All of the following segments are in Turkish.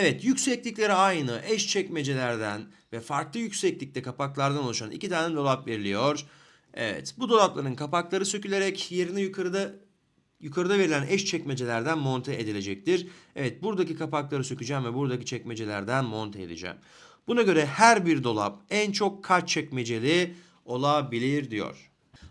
Evet yükseklikleri aynı eş çekmecelerden ve farklı yükseklikte kapaklardan oluşan iki tane dolap veriliyor. Evet bu dolapların kapakları sökülerek yerine yukarıda yukarıda verilen eş çekmecelerden monte edilecektir. Evet buradaki kapakları sökeceğim ve buradaki çekmecelerden monte edeceğim. Buna göre her bir dolap en çok kaç çekmeceli olabilir diyor.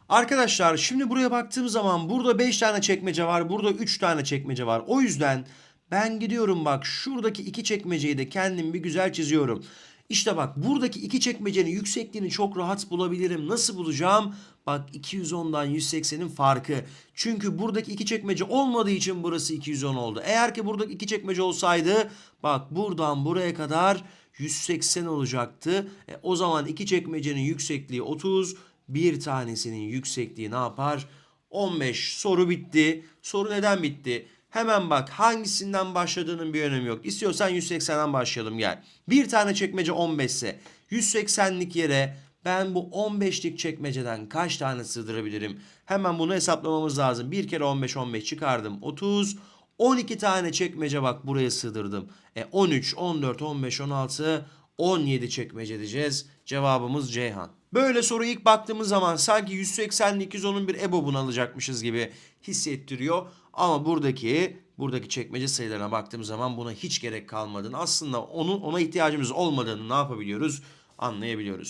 Arkadaşlar şimdi buraya baktığım zaman burada 5 tane çekmece var. Burada 3 tane çekmece var. O yüzden ben gidiyorum bak şuradaki iki çekmeceyi de kendim bir güzel çiziyorum. İşte bak buradaki iki çekmecenin yüksekliğini çok rahat bulabilirim. Nasıl bulacağım? Bak 210'dan 180'in farkı. Çünkü buradaki iki çekmece olmadığı için burası 210 oldu. Eğer ki buradaki iki çekmece olsaydı bak buradan buraya kadar 180 olacaktı. E, o zaman iki çekmecenin yüksekliği 30. Bir tanesinin yüksekliği ne yapar? 15. Soru bitti. Soru neden bitti? Hemen bak hangisinden başladığının bir önemi yok. İstiyorsan 180'den başlayalım gel. Bir tane çekmece 15 ise 180'lik yere ben bu 15'lik çekmeceden kaç tane sığdırabilirim? Hemen bunu hesaplamamız lazım. Bir kere 15 15 çıkardım. 30 12 tane çekmece bak buraya sığdırdım. E 13, 14, 15, 16, 17 çekmece diyeceğiz. Cevabımız Ceyhan. Böyle soru ilk baktığımız zaman sanki 180'li 210'un bir EBOB'unu alacakmışız gibi hissettiriyor. Ama buradaki buradaki çekmece sayılarına baktığım zaman buna hiç gerek kalmadığını aslında onu ona ihtiyacımız olmadığını ne yapabiliyoruz? Anlayabiliyoruz.